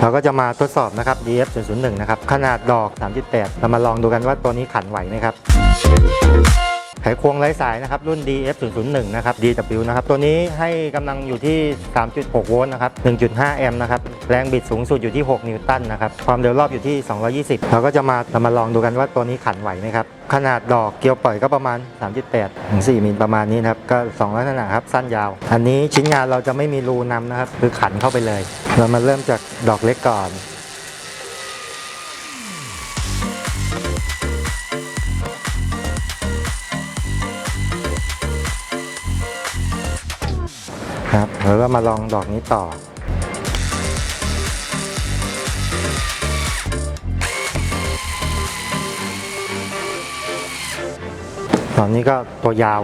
เราก็จะมาทดสอบนะครับ DF 001นะครับ ขนาดดอก 3.8 เรามาลองดูกันว่าตัวนี้ขันไหวไหมครับ ไขควงไร้สายนะครับรุ่น DF 001 นะครับ DW นะครับตัวนี้ให้กำลังอยู่ที่ 3.6 โวลต์นะครับ 1.5 แอมป์นะครับ แรงบิดสูงสุดอยู่ที่ 6 นิวตันนะครับ ความเร็วรอบอยู่ที่ 220 เราก็จะมาเรามาลองดูกันว่าตัวนี้ขันไหวไหมครับ ขนาดดอกเกลียวปล่อยก็ประมาณ 3.8 ถึง 4มิลประมาณนี้นะครับ ก็ 2 ลักษณะครับ สั้นยาว อันนี้ชิ้นงานเราจะไม่มีรูนำนะครับ คือขันเข้าไปเลย เรามาเริ่มจากดอกเล็กก่อน ครับแล้วก็มาลองดอกนี้ต่อ ตอนนี้ก็ตัวยาว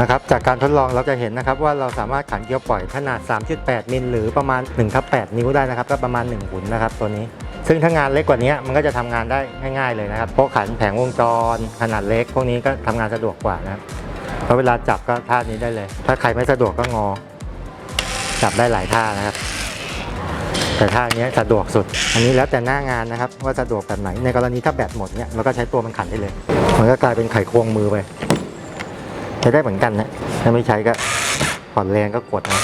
นะครับจากการทดลองเราจะเห็นนะครับว่าเราสามารถขันเกลียวปล่อยขนาด 3.8 มิลหรือประมาณ1ทับ8นิ้วได้นะครับก็ประมาณ1หุ่นนะครับตัวนี้ ซึ่งถ้างานเล็กกว่านี้มันก็จะทำงานได้ง่ายๆเลยนะครับเพราะขันแผงวงจร ขนาดเล็ก พวกนี้ก็ทำงานสะดวกกว่านะครับเพราะเวลาจับก็ท่านี้ได้เลย ถ้าใครไม่สะดวกก็งอ จับได้หลายท่านะครับ แต่ท่านี้สะดวกสุด อันนี้แล้วแต่หน้างานนะครับว่าสะดวกแบบไหนในกรณีถ้าแบตหมดเนี่ยเราก็ใช้ตัวมันขันได้เลย มันก็กลายเป็นไขควงมือไป ใช้ได้เหมือนกันนะ ถ้าไม่ใช้ก็ผ่อนแรงก็กดนะ